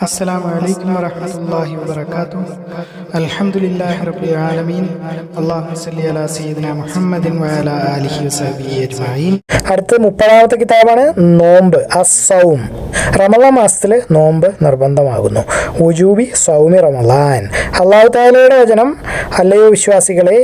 السلام عليكم ورحمة الله وبركاته الحمد لله رب العالمين اللهم صل على سيدنا محمد وعلى آله وصحبه أجمعين അടുത്ത മുപ്പതാമത്തെ കിതാബാണ് നോമ്പ് അസൗം റമദാൻ മാസത്തിൽ നോമ്പ് നിർബന്ധമാകുന്നു ഉജൂബി സൗമി റമദാൻ അള്ളാഹു താലയുടെ വചനം അല്ലയോ വിശ്വാസികളെ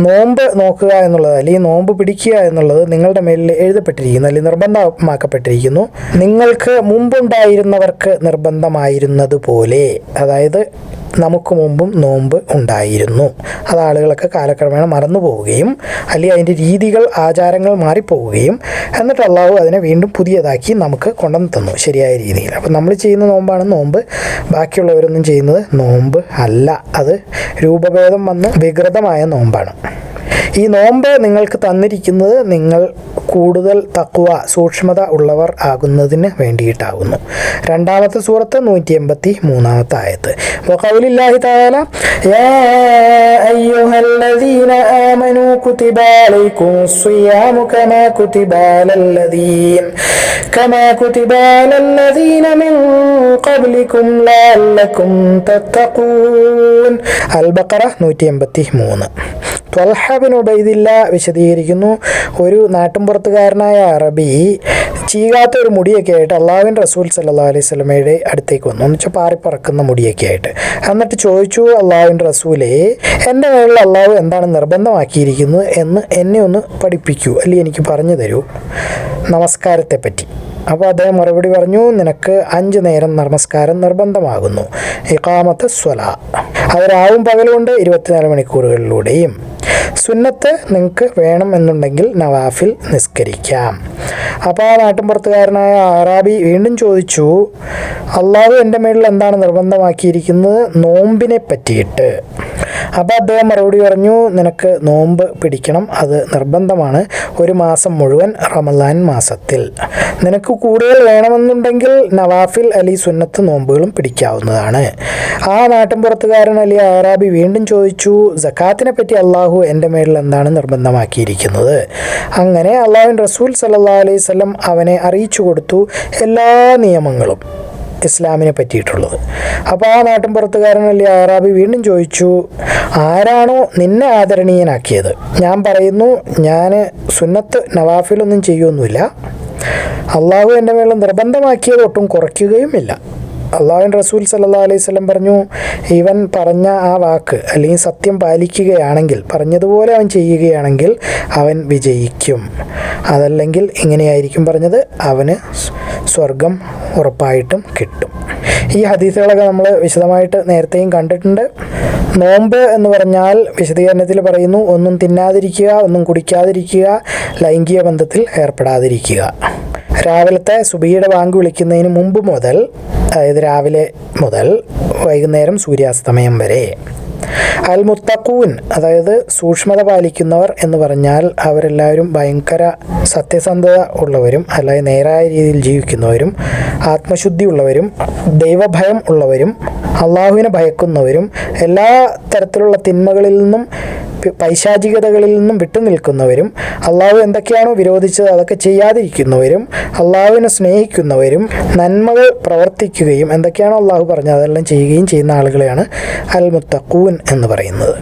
നോമ്പ് നോക്കുക എന്നുള്ളത് അല്ലെങ്കിൽ നോമ്പ് പിടിക്കുക എന്നുള്ളത് നിങ്ങളുടെ മേലിൽ എഴുതപ്പെട്ടിരിക്കുന്നു അല്ലെങ്കിൽ നിർബന്ധമാക്കപ്പെട്ടിരിക്കുന്നു. നിങ്ങൾക്ക് മുമ്പുണ്ടായിരുന്നവർക്ക് നിർബന്ധമായിരുന്നത് പോലെ അതായത് നമുക്ക് മുമ്പും നോമ്പ് ഉണ്ടായിരുന്നു. അത് ആളുകളൊക്കെ കാലക്രമേണ മറന്നു പോവുകയും അല്ലെങ്കിൽ അതിന്റെ രീതികൾ ആചാരങ്ങൾ മാറിപ്പോവുകയും എന്നിട്ട് അള്ളാഹു അതിനെ വീണ്ടും പുതിയതാക്കി നമുക്ക് കൊണ്ടുവന്ന് തന്നു ശരിയായ രീതിയിൽ. അപ്പം നമ്മൾ ചെയ്യുന്ന നോമ്പാണ് നോമ്പ്. ബാക്കിയുള്ളവരൊന്നും ചെയ്യുന്നത് നോമ്പ് അല്ല. അത് രൂപഭേദം വന്ന് വികൃതമായ നോമ്പാണ്. ഈ നോമ്പ് നിങ്ങൾക്ക് തന്നിരിക്കുന്നത് നിങ്ങൾ കൂടുതൽ തക്കുവ സൂക്ഷ്മത ഉള്ളവർ ആകുന്നതിന് വേണ്ടിയിട്ടാകുന്നു. രണ്ടാമത്തെ സൂറത്ത് നൂറ്റി എൺപത്തി മൂന്നാമത്തെ ആയത്ത്. വഖൗലില്ലാഹി തആല യാ അയ്യുഹല്ലദീന ആമനൂ സിയാമു കമാ കമാ മിൻ അൽ ബഖറ നൂറ്റി എൺപത്തി മൂന്ന് ത്വൽഹബിൻ ഉബൈദില്ല വിശദീകരിക്കുന്നു. ഒരു നാട്ടിൻപുറത്തുകാരനായ അറബി ചീകാത്ത ഒരു മുടിയൊക്കെ ആയിട്ട് അള്ളാഹുവിൻ റസൂൽ സല്ലാ അലൈഹി സ്വലമയുടെ അടുത്തേക്ക് വന്നു. എന്ന് വെച്ചാൽ പാറിപ്പറക്കുന്ന മുടിയൊക്കെ ആയിട്ട്. എന്നിട്ട് ചോദിച്ചു അള്ളാഹുവിൻ റസൂലെ എന്റെ മേളിൽ അള്ളാഹു എന്താണ് നിർബന്ധമാക്കിയിരിക്കുന്നത് എന്ന് എന്നെ ഒന്ന് പഠിപ്പിക്കൂ. അല്ലെങ്കിൽ എനിക്ക് പറഞ്ഞു തരൂ. നമസ്കാരത്തെ പറ്റി അപ്പോൾ അദ്ദേഹം മറുപടി പറഞ്ഞു നിനക്ക് അഞ്ച് നേരം നമസ്കാരം നിർബന്ധമാകുന്നു. ഇക്കാമത്ത് സ്വല. അത് രാവും പകലുകൊണ്ട് ഇരുപത്തിനാല് മണിക്കൂറുകളിലൂടെയും. സുന്നത്ത് നിങ്ങൾക്ക് വേണം എന്നുണ്ടെങ്കിൽ നവാഫിൽ നിസ്കരിക്കാം. അപ്പോൾ ആ നാട്ടിൻപുറത്തുകാരനായ ആറാബി വീണ്ടും ചോദിച്ചു അള്ളാഹു എന്റെ മേളിൽ എന്താണ് നിർബന്ധമാക്കിയിരിക്കുന്നത്? നോമ്പിനെ പറ്റിയിട്ട്. അപ്പോൾ അദ്ദേഹം മറുപടി പറഞ്ഞു നിനക്ക് നോമ്പ് പിടിക്കണം. അത് നിർബന്ധമാണ്. ഒരു മാസം മുഴുവൻ റമലാൻ മാസത്തിൽ. നിനക്ക് കൂടുതൽ വേണമെന്നുണ്ടെങ്കിൽ നവാഫിൽ അലി സുന്നത്ത് നോമ്പുകളും പിടിക്കാവുന്നതാണ്. ആ നാട്ടിൻപുറത്തുകാരൻ അലി ആറാബി വീണ്ടും ചോദിച്ചു ജക്കാത്തിനെ പറ്റി അള്ളാഹു എന്റെ മേളിൽ എന്താണ് നിർബന്ധമാക്കിയിരിക്കുന്നത്? അങ്ങനെ അള്ളാഹുൻ റസൂൽ സല്ലാ അലൈഹി സ്വലം അവനെ അറിയിച്ചു കൊടുത്തു എല്ലാ നിയമങ്ങളും. ഇസ്ലാമിനെ പറ്റിയിട്ടുള്ളത്. അപ്പോൾ ആ നാട്ടിൻ പുറത്തുകാരനല്ലേ ആറാബി വീണ്ടും ചോദിച്ചു ആരാണോ നിന്നെ ആദരണീയനാക്കിയത്? ഞാൻ പറയുന്നു ഞാൻ സുന്നത്ത് നവാഫിലൊന്നും ചെയ്യുമൊന്നുമില്ല അള്ളാഹു എന്റെ മേളിൽ നിർബന്ധമാക്കിയത് ഒട്ടും കുറയ്ക്കുകയുമില്ല. അള്ളാഹുൻ റസൂൽ സല്ലാ അലൈഹി സ്വലം പറഞ്ഞു ഇവൻ പറഞ്ഞ ആ വാക്ക് അല്ലെങ്കിൽ സത്യം പാലിക്കുകയാണെങ്കിൽ പറഞ്ഞതുപോലെ അവൻ ചെയ്യുകയാണെങ്കിൽ അവൻ വിജയിക്കും. അതല്ലെങ്കിൽ ഇങ്ങനെയായിരിക്കും പറഞ്ഞത് അവന് സ്വർഗം ഉറപ്പായിട്ടും കിട്ടും. ഈ ഹദീസുകളൊക്കെ നമ്മൾ വിശദമായിട്ട് നേരത്തെയും കണ്ടിട്ടുണ്ട്. നോമ്പ് എന്ന് പറഞ്ഞാൽ വിശദീകരണത്തിൽ പറയുന്നു ഒന്നും തിന്നാതിരിക്കുക ഒന്നും കുടിക്കാതിരിക്കുക ലൈംഗിക ബന്ധത്തിൽ ഏർപ്പെടാതിരിക്കുക. രാവിലത്തെ സുബിയുടെ ബാങ്ക് വിളിക്കുന്നതിന് മുമ്പ് മുതൽ അതായത് രാവിലെ മുതൽ വൈകുന്നേരം സൂര്യാസ്തമയം വരെ. അൽ മുത്തക്കൂൻ അതായത് സൂക്ഷ്മത പാലിക്കുന്നവർ എന്ന് പറഞ്ഞാൽ അവരെല്ലാവരും ഭയങ്കര സത്യസന്ധത ഉള്ളവരും അല്ലാതെ നേരായ രീതിയിൽ ജീവിക്കുന്നവരും ആത്മശുദ്ധി ഉള്ളവരും ദൈവഭയം ഉള്ളവരും അള്ളാഹുവിനെ ഭയക്കുന്നവരും എല്ലാ തരത്തിലുള്ള തിന്മകളിൽ നിന്നും പൈശാചികതകളിൽ നിന്നും വിട്ടുനിൽക്കുന്നവരും അള്ളാഹു എന്തൊക്കെയാണോ വിരോധിച്ചത് അതൊക്കെ ചെയ്യാതിരിക്കുന്നവരും അള്ളാഹുവിനെ സ്നേഹിക്കുന്നവരും നന്മകൾ പ്രവർത്തിക്കുകയും എന്തൊക്കെയാണോ അള്ളാഹു പറഞ്ഞത് അതെല്ലാം ചെയ്യുകയും ചെയ്യുന്ന ആളുകളെയാണ് അൽ മുത്തഖൂൻ എന്ന് പറയുന്നത്.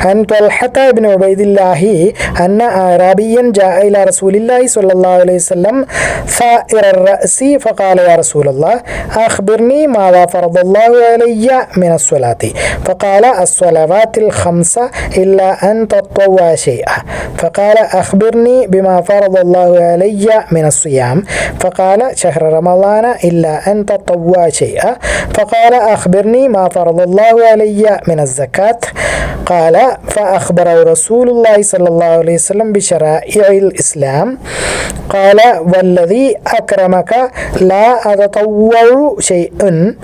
عن طلحة بن عبيد الله أن أعرابيا جاء إلى رسول الله صلى الله عليه وسلم ثائر الرأس فقال يا رسول الله أخبرني ماذا فرض الله علي من الصلاة؟ فقال الصلوات الخمسة إلا أن تطوى شيئا. فقال أخبرني بما فرض الله علي من الصيام. فقال شهر رمضان إلا أن تطوى شيئا. فقال أخبرني ما فرض الله علي من الزكاة. قال فأخبره رسول الله صلى الله عليه وسلم بشرائع الإسلام قال والذي أكرمك لا أتطوع شيئا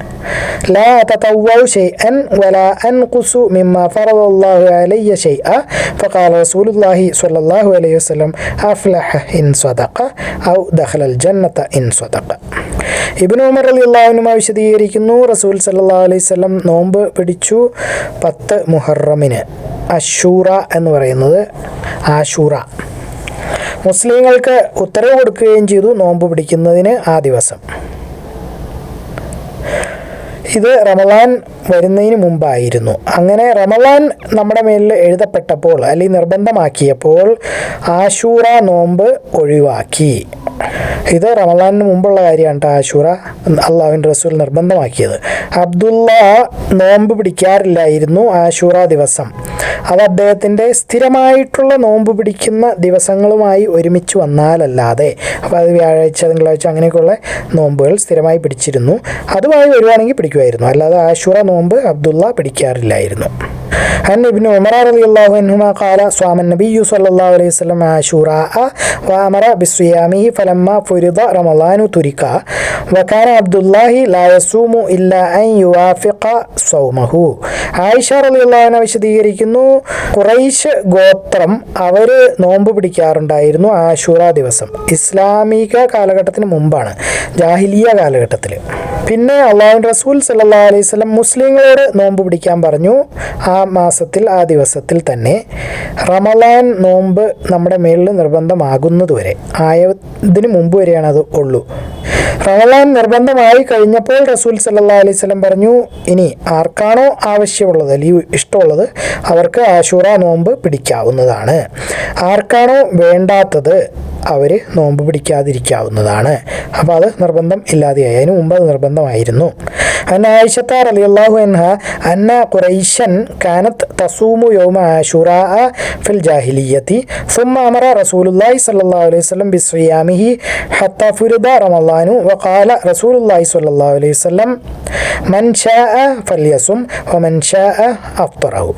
لا أتطوع شيئا ولا أنقص مما فرض الله علي شيئا فقال رسول الله صلى الله عليه وسلم أفلح إن صدق أو دخل الجنة إن صدق ഇബിൻ ഉമർ അലി അള്ളാഹുനുമ വിശദീകരിക്കുന്നു റസൂൽ സല്ലാ അലൈഹി സ്വലം നോമ്പ് പിടിച്ചു പത്ത് മുഹറമിന് അഷൂറ എന്ന് പറയുന്നത് ആഷൂറ മുസ്ലിങ്ങൾക്ക് ഉത്തരവ് കൊടുക്കുകയും ചെയ്തു നോമ്പ് പിടിക്കുന്നതിന് ആ ദിവസം. ഇത് റമലാൻ വരുന്നതിന് മുമ്പായിരുന്നു. അങ്ങനെ റമലാൻ നമ്മുടെ മേലിൽ എഴുതപ്പെട്ടപ്പോൾ അല്ലെങ്കിൽ നിർബന്ധമാക്കിയപ്പോൾ ആശൂറ നോമ്പ് ഒഴിവാക്കി. ഇത് റമലാനിന് മുമ്പുള്ള കാര്യമാണ് കേട്ടോ ആശൂറ അള്ളാഹുവിന്റെ റസൂൽ നിർബന്ധമാക്കിയത്. അബ്ദുള്ള നോമ്പ് പിടിക്കാറില്ലായിരുന്നു ആശൂറ ദിവസം. അത് അദ്ദേഹത്തിന്റെ സ്ഥിരമായിട്ടുള്ള നോമ്പ് പിടിക്കുന്ന ദിവസങ്ങളുമായി ഒരുമിച്ച് വന്നാലല്ലാതെ. അപ്പോൾ അത് വ്യാഴാഴ്ച തിങ്കളാഴ്ച അങ്ങനെയൊക്കെയുള്ള നോമ്പുകൾ സ്ഥിരമായി പിടിച്ചിരുന്നു. അതുമായി വരുവാണെങ്കിൽ പിടിക്കുമായിരുന്നു. അല്ലാതെ ആശുറ നോമ്പ് അബ്ദുള്ള പിടിക്കാറില്ലായിരുന്നു. عن ابن عمر رضي الله عنهما قال صام النبي صلى الله عليه وسلم عاشوراء وأمر بصيامه فلما فرض رمضان ترك وكان عبد الله لا يصوم إلا أن يوافق صومه ആയിഷ റളിയല്ലാഹു വിശദീകരിക്കുന്നു കുറൈശ് ഗോത്രം അവര് നോമ്പ് പിടിക്കാറുണ്ടായിരുന്നു ആശൂറ ദിവസം ഇസ്ലാമിക കാലഘട്ടത്തിന് മുമ്പാണ് ജാഹിലിയ കാലഘട്ടത്തിൽ പിന്നെ അള്ളാഹു റസൂൽ സല്ലല്ലാഹു അലൈഹി വസല്ലം മുസ്ലിങ്ങളോട് നോമ്പ് പിടിക്കാൻ പറഞ്ഞു ആ മാസത്തിൽ ആ ദിവസത്തിൽ തന്നെ റമലാൻ നോമ്പ് നമ്മുടെ മേളിൽ നിർബന്ധമാകുന്നതുവരെ. ആയതിനു മുമ്പ് വരെയാണ് അത് ഉള്ളൂ. റമലാൻ നിർബന്ധമായി കഴിഞ്ഞപ്പോൾ റസൂൽ സല്ലാ അലൈഹി സ്വലം പറഞ്ഞു ഇനി ആർക്കാണോ ആവശ്യമുള്ളത് അല്ലെങ്കിൽ ഇഷ്ടമുള്ളത് അവർക്ക് ആശൂറ നോമ്പ് പിടിക്കാവുന്നതാണ്. ആർക്കാണോ വേണ്ടാത്തത് അവർ നോമ്പ് പിടിക്കാതിരിക്കാവുന്നതാണ്. അപ്പോൾ അത് നിർബന്ധം ഇല്ലാതെയായി. അതിന് മുമ്പ് അത് നിർബന്ധമായിരുന്നു. അന്നായിഷത്താർ അലി അള്ളാഹു എൻഹ അന്ന ഖുറൈശൻ കാനത്ത് തസൂമു യോമ ആഷുറ ഫിൽ ജാഹിലിയത്തി സുമ അമറ റസൂലുല്ലാഹി സല്ലാ അലൈഹി വസല്ലം ബിസ്വിയാമിഹി ഹത്ത ഫുരിദ റമളാനു വഖാല റസൂലുല്ലാഹി സല്ലാ അലൈഹി വസല്ലം മൻ ഷാഅ ഫൽയസും വമൻ ഷാഅ അഫ്തറഹു.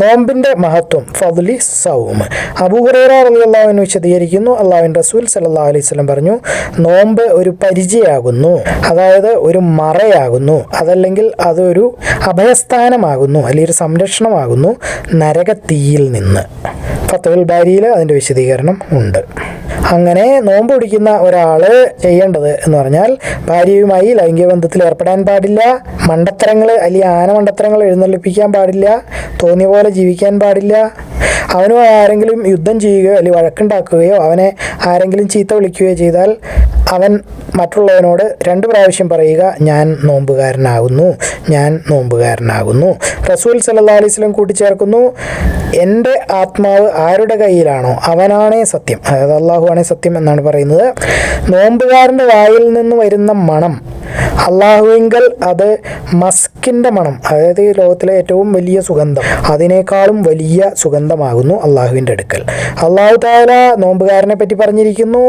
നോമ്പിന്റെ മഹത്വം ഫദ്ലി സൗം അബൂഹുറൈറ റളിയല്ലാഹു അൻഹു വിശദീകരിക്കുന്നു. അള്ളാഹുവിൻ റസൂൽ സല്ലാ അലൈഹി വസല്ലം പറഞ്ഞു നോമ്പ് ഒരു പരിചയമാകുന്നു അതായത് ഒരു മറയാകുന്നു അതല്ലെങ്കിൽ അതൊരു അഭയസ്ഥാനമാകുന്നു അല്ലെങ്കിൽ ഒരു സംരക്ഷണമാകുന്നു നരകത്തീയിൽ നിന്ന്. ഫത്തുൽ ബാരിയിൽ അതിന്റെ വിശദീകരണം ഉണ്ട്. അങ്ങനെ നോമ്പ് പിടിക്കുന്ന ഒരാൾ ചെയ്യേണ്ടത് എന്ന് പറഞ്ഞാൽ ഭാര്യയുമായി ലൈംഗിക ബന്ധത്തിൽ ഏർപ്പെടാൻ പാടില്ല മണ്ടത്തരങ്ങൾ അല്ലെങ്കിൽ ആന മണ്ടത്തരങ്ങൾ എഴുന്നള്ളിപ്പിക്കാൻ പാടില്ല തോന്നിയ പോലെ ജീവിക്കാൻ പാടില്ല അവനുമായി ആരെങ്കിലും യുദ്ധം ചെയ്യുകയോ അല്ലെങ്കിൽ വഴക്കുണ്ടാക്കുകയോ അവനെ ആരെങ്കിലും ചീത്ത വിളിക്കുകയോ ചെയ്താൽ അവൻ മറ്റുള്ളവനോട് രണ്ട് പ്രാവശ്യം പറയുക ഞാൻ നോമ്പുകാരനാകുന്നു ഞാൻ നോമ്പുകാരനാകുന്നു. റസൂൽ സല്ലാ അലൈഹി വസല്ലം കൂട്ടിച്ചേർക്കുന്നു എന്റെ ആത്മാവ് ആരുടെ കയ്യിലാണോ അവനാണേ സത്യം. അതായത് അള്ളാഹു ആണേ സത്യം എന്നാണ് പറയുന്നത്. നോമ്പുകാരന്റെ വായിൽ നിന്ന് വരുന്ന മണം അള്ളാഹുവിങ്കൽ അത് മസ്കിന്റെ മണം അതായത് ലോകത്തിലെ ഏറ്റവും വലിയ സുഗന്ധം അതിനേക്കാളും വലിയ സുഗന്ധമാകുന്നു അള്ളാഹുവിന്റെ അടുക്കൽ. അള്ളാഹു താല നോമ്പുകാരനെ പറ്റി പറഞ്ഞിരിക്കുന്നു.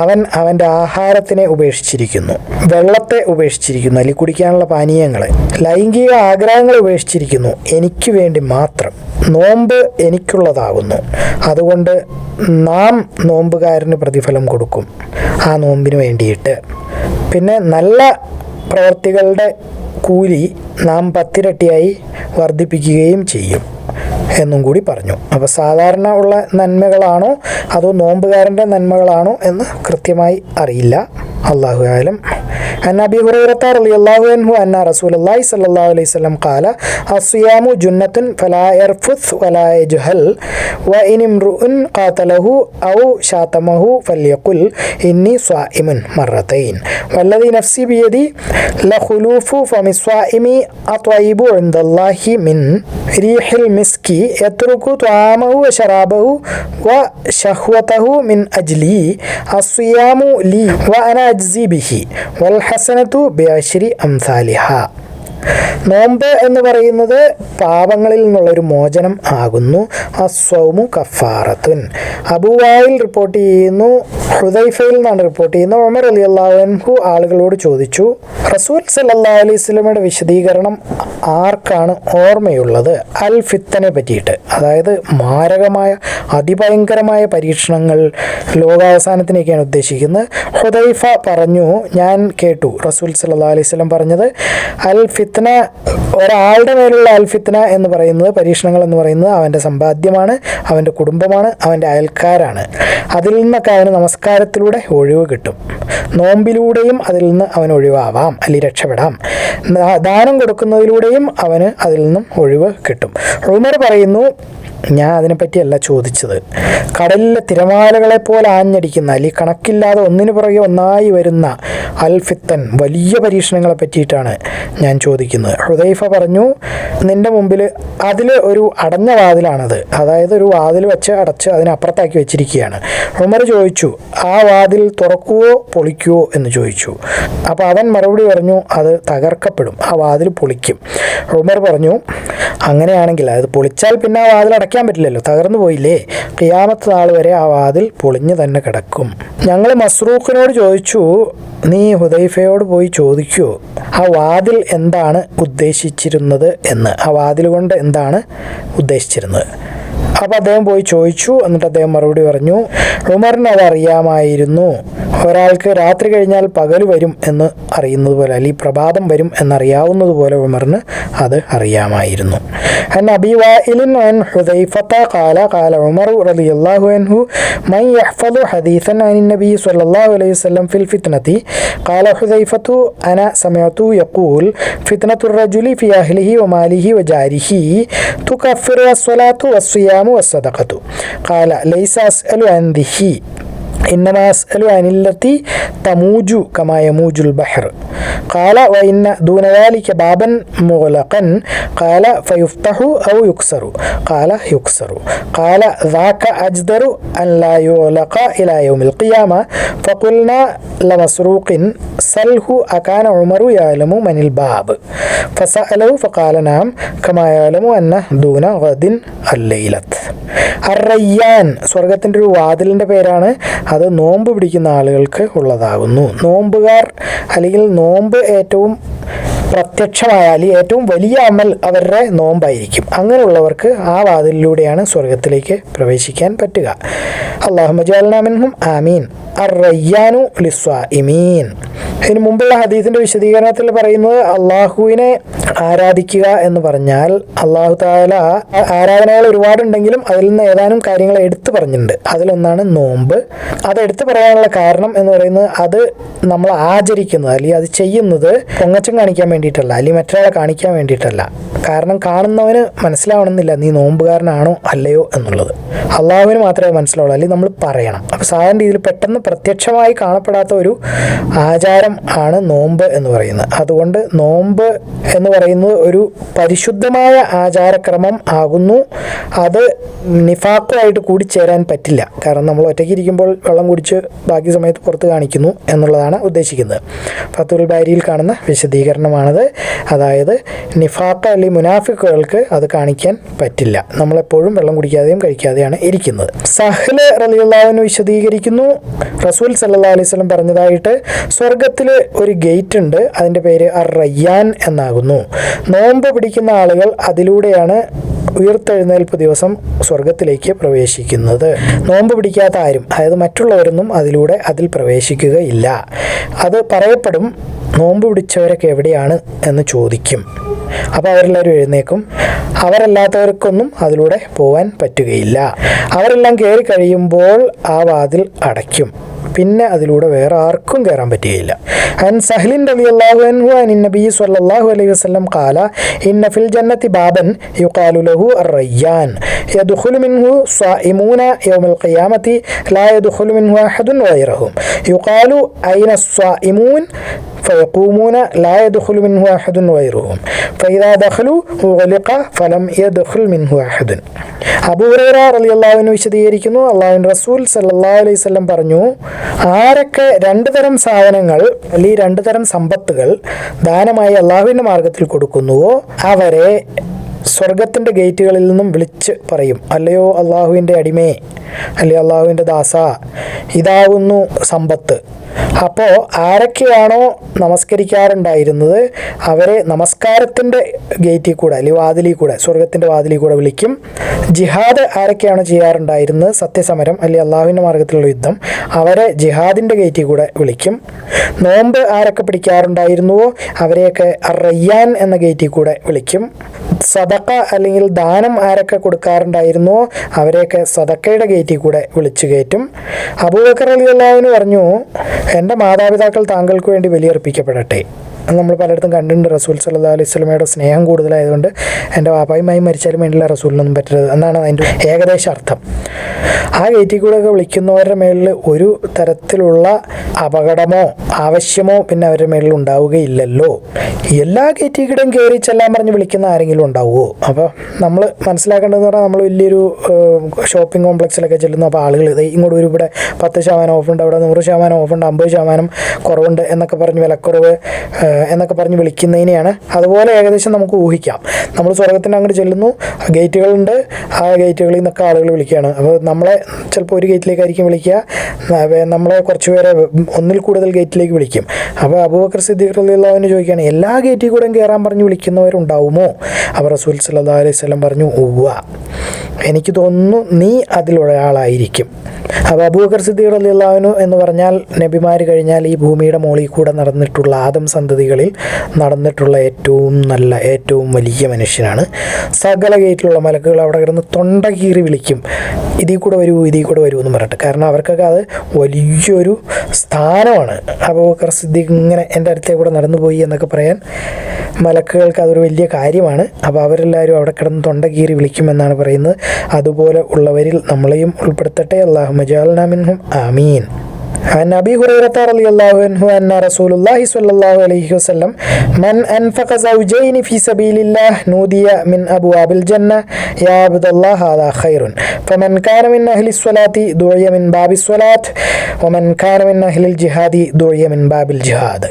അവൻ അവന്റെ ആഹാരത്തിനെ ഉപേക്ഷിച്ചിരിക്കുന്നു വെള്ളത്തെ ഉപേക്ഷിച്ചിരിക്കുന്നു അല്ലെങ്കിൽ കുടിക്കാനുള്ള പാനീയങ്ങളെ ലൈംഗിക ആഗ്രഹങ്ങൾ ഉപേക്ഷിച്ചിരിക്കുന്നു. എനിക്ക് വേണ്ടി മാത്രം നോമ്പ് എനിക്കുള്ളതാകുന്നു. അതുകൊണ്ട് നാം നോമ്പുകാരന് പ്രതിഫലം കൊടുക്കും ആ നോമ്പിന് വേണ്ടിയിട്ട്. പിന്നെ നല്ല പ്രവർത്തികളുടെ കൂലി നാം പത്തിരട്ടിയായി വർദ്ധിപ്പിക്കുകയും ചെയ്യും എന്നും കൂടി പറഞ്ഞു. അപ്പോൾ സാധാരണ ഉള്ള നന്മകളാണോ അതോ നോമ്പുകാരന്റെ നന്മകളാണോ എന്ന് കൃത്യമായി അറിയില്ല. الله أعلم. أن أبي هريرة رضي الله عنه أن رسول الله صلى الله عليه وسلم قال الصيام جنة فلا يرفث ولا يجهل وإن امرؤ قاتله أو شاتمه فليقل إني صائم مرتين. والذي نفسي بيدي لخلوف فم الصائم أطيب عند الله من ريح المسك يترك طعامه وشرابه وشهوته من أجلي. الصيام لي وأنا اجزي به والحسنة بعشر أمثالها. നോമ്പ് എന്ന് പറയുന്നത് പാപങ്ങളിൽ നിന്നുള്ളൊരു മോചനം ആകുന്നു. അസ്വമു കഫാറത്തുൻ. അബുവായിൽ റിപ്പോർട്ട് ചെയ്യുന്നു ഹുദൈഫയിൽ നിന്നാണ് റിപ്പോർട്ട് ചെയ്യുന്നത്. ഉമർ അലി അള്ളാഹുൻഹു ആളുകളോട് ചോദിച്ചു റസൂൽ സല്ലാ അലൈഹി സ്വലമയുടെ വിശദീകരണം ആർക്കാണ് ഓർമ്മയുള്ളത്? അൽ ഫിത്തനെ പറ്റിയിട്ട്. അതായത് മാരകമായ അതിഭയങ്കരമായ പരീക്ഷണങ്ങൾ ലോകാവസാനത്തിനൊക്കെയാണ് ഉദ്ദേശിക്കുന്നത്. ഹുദൈഫ പറഞ്ഞു ഞാൻ കേട്ടു റസൂൽ സല്ലാ അലൈഹി സ്വലം പറഞ്ഞത് അൽ ഫിത്ന ഒരാളുടെ മേലുള്ള അൽഫിത്തന എന്ന് പറയുന്നത് പരീക്ഷണങ്ങൾ എന്ന് പറയുന്നത് അവന്റെ സമ്പാദ്യമാണ് അവന്റെ കുടുംബമാണ് അവന്റെ അയൽക്കാരാണ്. അതിൽ നിന്നൊക്കെ അവന് നമസ്കാരത്തിലൂടെ ഒഴിവ് കിട്ടും. നോമ്പിലൂടെയും അതിൽ നിന്ന് അവൻ ഒഴിവാവാം അല്ലെങ്കിൽ രക്ഷപ്പെടാം. ദാനം കൊടുക്കുന്നതിലൂടെയും അവന് അതിൽ നിന്നും ഒഴിവ് കിട്ടും. റൂമർ പറയുന്നു ഞാൻ അതിനെപ്പറ്റിയല്ല ചോദിച്ചത്. കടലിലെ തിരമാലകളെ പോലെ ആഞ്ഞടിക്കുന്ന അല്ലെങ്കിൽ കണക്കില്ലാതെ ഒന്നിനു പുറകെ ഒന്നായി വരുന്ന അൽഫിത്തൻ വലിയ പരീക്ഷണങ്ങളെ പറ്റിയിട്ടാണ് ഞാൻ ചോദിക്കുന്നത്. ഹുദൈഫ പറഞ്ഞു നിന്റെ മുമ്പിൽ അതിൽ ഒരു അടഞ്ഞ വാതിലാണത്. അതായത് ഒരു വാതിൽ വെച്ച് അടച്ച് അതിനപ്പുറത്താക്കി വെച്ചിരിക്കുകയാണ്. ഉമർ ചോദിച്ചു ആ വാതിൽ തുറക്കുവോ പൊളിക്കുവോ എന്ന് ചോദിച്ചു. അപ്പോൾ അവൻ മറുപടി പറഞ്ഞു അത് തകർക്കപ്പെടും. ആ വാതിൽ പൊളിക്കും. ഉമർ പറഞ്ഞു അങ്ങനെയാണെങ്കിൽ അത് പൊളിച്ചാൽ പിന്നെ ആ വാതിൽ അടയ്ക്കാൻ പറ്റില്ലല്ലോ. തകർന്നു പോയില്ലേ? ഖിയാമത്ത് നാൾ വരെ ആ വാതിൽ പൊളിഞ്ഞു തന്നെ കിടക്കും. ഞങ്ങൾ മസ്റൂഖിനോട് ചോദിച്ചു നീ ഹുദൈഫയോട് പോയി ചോദിക്കൂ ആ വാതിൽ എന്താണ് ഉദ്ദേശിച്ചിരുന്നത്? എന്ന്. ആ വാതിൽ കൊണ്ട് എന്താണ് ഉദ്ദേശിച്ചിരുന്നത്? അപ്പോൾ അദ്ദേഹം പോയി ചോദിച്ചു എന്നിട്ട് അദ്ദേഹം മറുപടി പറഞ്ഞു ഉമറിന് അത് അറിയാമായിരുന്നു ഒരാൾക്ക് രാത്രി കഴിഞ്ഞാൽ പകൽ വരും എന്ന് അറിയുന്നത് പോലെ അല്ലെങ്കിൽ പ്രഭാതം വരും എന്നറിയാവുന്നത് പോലെ ഉമറിന് അത് അറിയാമായിരുന്നു عن أبي وائل عن حذيفة قال قال عمر رضي الله عنه من يحفظ حديثا عن النبي صلى الله عليه وسلم في الفتنة قال حذيفة أنا سمعت يقول فتنة الرجل في أهله وماله وجاره تكفر الصلاة والصيام والصدقة. قال ليس أسأل عن ذه إنما أسأل عن التي تموج كما يموج البحر قال وإن دون ذلك بابا مغلقا قال فيفتح أو يكسر قال يكسر قال ذاك أجدر أن لا يغلق إلى يوم القيامة فقلنا لمسروق سله أكان عمر يعلم من الباب فسأله فقال نعم كما يعلم أنه دون غد الليلة അറയ്യാൻ സ്വർഗത്തിൻ്റെ ഒരു വാതിലിൻ്റെ പേരാണ് അത് നോമ്പ് പിടിക്കുന്ന ആളുകൾക്ക് ഉള്ളതാകുന്നു. നോമ്പുകാർ അല്ലെങ്കിൽ നോമ്പ് ഏറ്റവും പ്രത്യക്ഷമായ ഏറ്റവും വലിയ അമൽ അവരുടെ നോമ്പായിരിക്കും. അങ്ങനെയുള്ളവർക്ക് ആ വാതിലിലൂടെയാണ് സ്വർഗത്തിലേക്ക് പ്രവേശിക്കാൻ പറ്റുക. അള്ളാഹുമജാലിനാമിൻഹും ആമീൻ. അറയ്യാനു ലിസ്വാഇമീൻ ഇതിന് മുമ്പുള്ള ഹദീസിന്റെ വിശദീകരണത്തിൽ പറയുന്നത് അള്ളാഹുവിനെ ആരാധിക്കുക എന്ന് പറഞ്ഞാൽ അള്ളാഹു താല ആരാധനകൾ ഒരുപാടുണ്ടെങ്കിലും അതിൽ നിന്ന് ഏതാനും കാര്യങ്ങൾ എടുത്തു പറഞ്ഞിട്ടുണ്ട്. അതിലൊന്നാണ് നോമ്പ്. അത് എടുത്തു പറയാനുള്ള കാരണം എന്ന് പറയുന്നത് അത് നമ്മൾ ആചരിക്കുന്നത് അല്ലെങ്കിൽ അത് ചെയ്യുന്നത് പൊങ്ങച്ചം കാണിക്കാൻ വേണ്ടിയിട്ടല്ല. അല്ലെങ്കിൽ മറ്റൊരാളെ കാണിക്കാൻ വേണ്ടിയിട്ടല്ല. കാരണം കാണുന്നവന് മനസ്സിലാവണമെന്നില്ല. നീ നോമ്പുകാരനാണോ അല്ലയോ എന്നുള്ളത്. അള്ളാഹുവിന് മാത്രമേ മനസ്സിലാവുള്ളൂ. അല്ലെങ്കിൽ നമ്മൾ പറയണം. അപ്പോൾ സാധാരണ രീതിയിൽ പെട്ടെന്ന് പ്രത്യക്ഷമായി കാണപ്പെടാത്ത ഒരു ആചാരം ആണ് നോമ്പ് എന്ന് പറയുന്നത്. അതുകൊണ്ട് നോമ്പ് എന്ന് പറയുന്നത് ഒരു പരിശുദ്ധമായ ആചാരക്രമം ആകുന്നു. അത് നിഫാക്കുമായിട്ട് കൂടി ചേരാൻ പറ്റില്ല. കാരണം നമ്മൾ ഒറ്റയ്ക്ക് ഇരിക്കുമ്പോൾ വെള്ളം കുടിച്ച് ബാക്കി സമയത്ത് പുറത്ത് കാണിക്കുന്നു എന്നുള്ളതാണ് ഉദ്ദേശിക്കുന്നത്. ഫത്തുൽ ബാരിയിൽ കാണുന്ന വിശദീകരണമാണത് അതായത് നിഫാക്ക അല്ലെങ്കിൽ മുനാഫിക്കുകൾക്ക് അത് കാണിക്കാൻ പറ്റില്ല. നമ്മളെപ്പോഴും വെള്ളം കുടിക്കാതെയും കഴിക്കാതെയാണ് ഇരിക്കുന്നത്. സഹൽ റലിയുള്ളവന് വിശദീകരിക്കുന്നു. റസൂൽ സല്ലാ അലൈഹി സ്വലം പറഞ്ഞതായിട്ട് സ്വർഗത്തിൽ ഒരു ഗേറ്റ് ഉണ്ട്. അതിന്റെ പേര് അർ റയ്യാൻ എന്നാകുന്നു. നോമ്പ് പിടിക്കുന്ന ആളുകൾ അതിലൂടെയാണ് ഉയർത്തെഴുന്നേൽപ്പ് ദിവസം സ്വർഗത്തിലേക്ക് പ്രവേശിക്കുന്നത്. നോമ്പ് പിടിക്കാത്ത ആരും അതായത് മറ്റുള്ളവരൊന്നും അതിലൂടെ അതിൽ പ്രവേശിക്കുകയില്ല. അത് പറയപ്പെടും നോമ്പ് പിടിച്ചവരൊക്കെ എവിടെയാണ് എന്ന് ചോദിക്കും. അപ്പോൾ അവരെല്ലാവരും എഴുന്നേക്കും. അവരല്ലാത്തവർക്കൊന്നും അതിലൂടെ പോകാൻ പറ്റുകയില്ല. അവരെല്ലാം കയറി കഴിയുമ്പോൾ ആ വാതിൽ അടയ്ക്കും. പിന്നെ അതിലൂടെ വേറെ ആർക്കും കയറാൻ പറ്റുകയില്ല. അൻ സഹലിൻ റബി അള്ളാഹു അൻഹു അൻ നബി സല്ലല്ലാഹു അലൈഹി വസല്ലം ഖാല ഇന്ന ഫിൽ ജന്നത്തി ബാബൻ യുഖാലു ലഹു അർ-റയ്യാൻ യദ്ഖുലു മിൻഹു സായിമൂന യൗമൽ ഖിയാമത്തി ലാ യദ്ഖുലു മിൻഹു അഹദുൻ ഗൈറഹും യുഖാലു ഐന സായിമൂൻ الصائمون فيقومون لا يدخل منه أحد غيرهم فإذا دخلوا أغلق فلم يدخل منه أحد അബൂ ഹുറൈറ റളിയല്ലാഹുവിന് വിശദീകരിക്കുന്നു അള്ളാഹുവിൻ റസൂൽ സല്ലല്ലാഹു അലൈഹി വസല്ലം പറഞ്ഞു ആരൊക്കെ രണ്ട് തരം സാധനങ്ങൾ അല്ലെങ്കിൽ രണ്ട് തരം സമ്പത്തുകൾ ദാനമായി അള്ളാഹുവിൻ്റെ മാർഗത്തിൽ കൊടുക്കുന്നുവോ അവരെ സ്വർഗത്തിൻ്റെ ഗേറ്റുകളിൽ നിന്നും വിളിച്ച് പറയും അല്ലയോ അള്ളാഹുവിൻ്റെ അടിമേ അല്ലയോ അള്ളാഹുവിൻ്റെ ദാസ ഇതാകുന്നു സമ്പത്ത് അപ്പോൾ ആരൊക്കെയാണോ നമസ്കരിക്കാറുണ്ടായിരുന്നത് അവരെ നമസ്കാരത്തിന്റെ ഗേറ്റിൽ കൂടെ അല്ലെങ്കിൽ വാതിലിൽ കൂടെ സ്വർഗത്തിന്റെ വാതിലിൽ കൂടെ വിളിക്കും. ജിഹാദ് ആരൊക്കെയാണോ ചെയ്യാറുണ്ടായിരുന്നത്? സത്യസമരം അല്ലെങ്കിൽ അള്ളാഹുവിന്റെ മാർഗത്തിലുള്ള യുദ്ധം അവരെ ജിഹാദിന്റെ ഗേറ്റിൽ കൂടെ വിളിക്കും. നോമ്പ് ആരൊക്കെ പിടിക്കാറുണ്ടായിരുന്നുവോ? അവരെയൊക്കെ റയ്യാൻ എന്ന ഗേറ്റിൽ കൂടെ വിളിക്കും. സദക്ക അല്ലെങ്കിൽ ദാനം ആരൊക്കെ കൊടുക്കാറുണ്ടായിരുന്നുവോ? അവരെയൊക്കെ സദക്കയുടെ ഗേറ്റിൽ കൂടെ വിളിച്ചു കയറ്റും. അബൂബക്കർ അലി അള്ളാഹുവിന് പറഞ്ഞു എന്റെ മാതാപിതാക്കൾ താങ്കൾക്ക് വേണ്ടി ബലിയർപ്പിക്കപ്പെടട്ടെ നമ്മൾ പലയിടത്തും കണ്ടിട്ടുണ്ട്. റസൂൽ സല്ലാ അലൈഹി സ്വലമയുടെ സ്നേഹം കൂടുതലായതുകൊണ്ട് എന്റെ വാപ്പായുമായി മരിച്ചാലും വേണ്ടില്ല റസൂലിനൊന്നും പറ്റരുത്. എന്നാണ് അതിന്റെ ഏകദേശ അർത്ഥം ആ ഗേറ്റിൽ കൂടെ ഒക്കെ വിളിക്കുന്നവരുടെ മേളിൽ ഒരു തരത്തിലുള്ള അപകടമോ ആവശ്യമോ പിന്നെ അവരുടെ മേളിൽ ഉണ്ടാവുകയില്ലല്ലോ. എല്ലാ ഗേറ്റിൽ കൂടെയും കയറി ചെല്ലാൻ പറഞ്ഞ് വിളിക്കുന്ന ആരെങ്കിലും ഉണ്ടാവുമോ? അപ്പോൾ നമ്മൾ മനസ്സിലാക്കേണ്ടതെന്ന് പറഞ്ഞാൽ നമ്മൾ വലിയൊരു ഷോപ്പിംഗ് കോംപ്ലക്സിലൊക്കെ ചെല്ലുന്നു അപ്പോൾ ആളുകൾ ഇങ്ങോട്ട് ഒരു ഇവിടെ പത്ത് ശതമാനം ഓഫുണ്ട് അവിടെ നൂറ് ശതമാനം ഓഫുണ്ട് അമ്പത് ശതമാനം കുറവുണ്ട് എന്നൊക്കെ പറഞ്ഞ് വിലക്കുറവ് എന്നൊക്കെ പറഞ്ഞ് വിളിക്കുന്നതിനെയാണ്. അതുപോലെ ഏകദേശം നമുക്ക് ഊഹിക്കാം. നമ്മൾ സ്വർഗത്തിന് അങ്ങോട്ട് ചെല്ലുന്നു. ഗേറ്റുകളുണ്ട്. ആ ഗേറ്റുകളിൽ നിന്നൊക്കെ ആളുകൾ വിളിക്കുകയാണ്. അപ്പോൾ നമ്മളെ ചിലപ്പോൾ ഒരു ഗേറ്റിലേക്കായിരിക്കും വിളിക്കുക. നമ്മളെ കുറച്ച് പേരെ ഒന്നിൽ കൂടുതൽ ഗേറ്റിലേക്ക് വിളിക്കും. അപ്പോൾ അബൂബക്കർ സിദ്ദീഖ് ചോദിക്കുകയാണ് എല്ലാ ഗേറ്റിൽ കൂടെയും കയറാൻ പറഞ്ഞ് വിളിക്കുന്നവരുണ്ടാവുമോ? അപ്പോൾ റസൂൽ സല്ലാ അലൈഹി സ്വലം പറഞ്ഞു ഉവ്വ. എനിക്ക് തോന്നുന്നു നീ അതിലൊരാളായിരിക്കും അപ്പോൾ അബൂബക്കർ സിദ്ദീഖ് എന്ന് പറഞ്ഞാൽ നബിമാർ കഴിഞ്ഞാൽ ഈ ഭൂമിയുടെ മുകളിൽ കൂടെ നടന്നിട്ടുള്ള ആദം സന്തതികളിൽ നടന്നിട്ടുള്ള ഏറ്റവും നല്ല ഏറ്റവും വലിയ മനുഷ്യനാണ്. സകല ഗേറ്റിലുള്ള മലക്കുകൾ അവിടെ കിടന്ന് തൊണ്ട കീറി വിളിക്കും. ഇതിൽ കൂടെ വരൂ ഇതിൽ കൂടെ വരൂ എന്ന് പറഞ്ഞിട്ട്. കാരണം അവർക്കൊക്കെ അത് വലിയൊരു സ്ഥാനമാണ്. അബൂബക്കർ സിദ്ദീഖ് ഇങ്ങനെ എന്റെ അടുത്തേ കൂടെ നടന്നുപോയി എന്നൊക്കെ പറയാൻ മലക്കുകൾക്ക് അതൊരു വലിയ കാര്യമാണ്. അപ്പോൾ അവരെല്ലാവരും അവിടെ കിടന്ന് തൊണ്ട കീറി വിളിക്കുമെന്നാണ് പറയുന്നത്. അതുപോലെ ഉള്ളവരിൽ നമ്മളെയും ഉൾപ്പെടുത്തട്ടെ. അള്ളാഹു മജാൽ നാമിൻഹും ആമീൻ. عن أبي هريرة رضي الله عنه أن رسول الله صلى الله عليه وسلم من أنفق زوجين في سبيل الله نودي من أبواب الجنة. يا عبد الله هذا خير. فمن كان من أهل الصلاة دعي من باب الصلاة. ومن كان من أهل الجهاد دعي من باب الجهاد.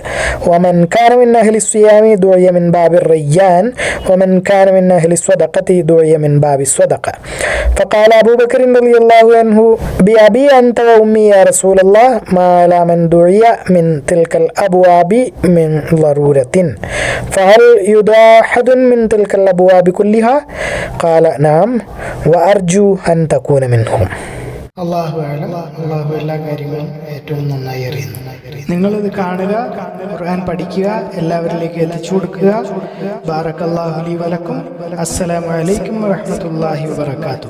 ومن كان من أهل الصيام دعي من باب الريان. ومن كان من أهل الصدقة دعي من باب الصدقة. فقال أبو بكر رضي الله عنه بأبي أنت وأمي يا رسول الله ما على من دعي من تلك الأبواب من ضرورة فهل يدعى أحد من تلك الأبواب كلها قال نعم وأرجو أن تكون منهم അള്ളാഹു ആലം അള്ളാഹു എല്ലാ കാര്യങ്ങളും ഏറ്റവും നന്നായി അറിയുന്നു നിങ്ങളിത് കാണുക ഖുർആൻ പഠിക്കുക എല്ലാവരിലേക്ക് എത്തിച്ചു കൊടുക്കുക ബാറക് അള്ളാഹുലി വലക്കും അസ്സലാമലൈക്കും വറഹമത്തല്ലാഹി വാത്തു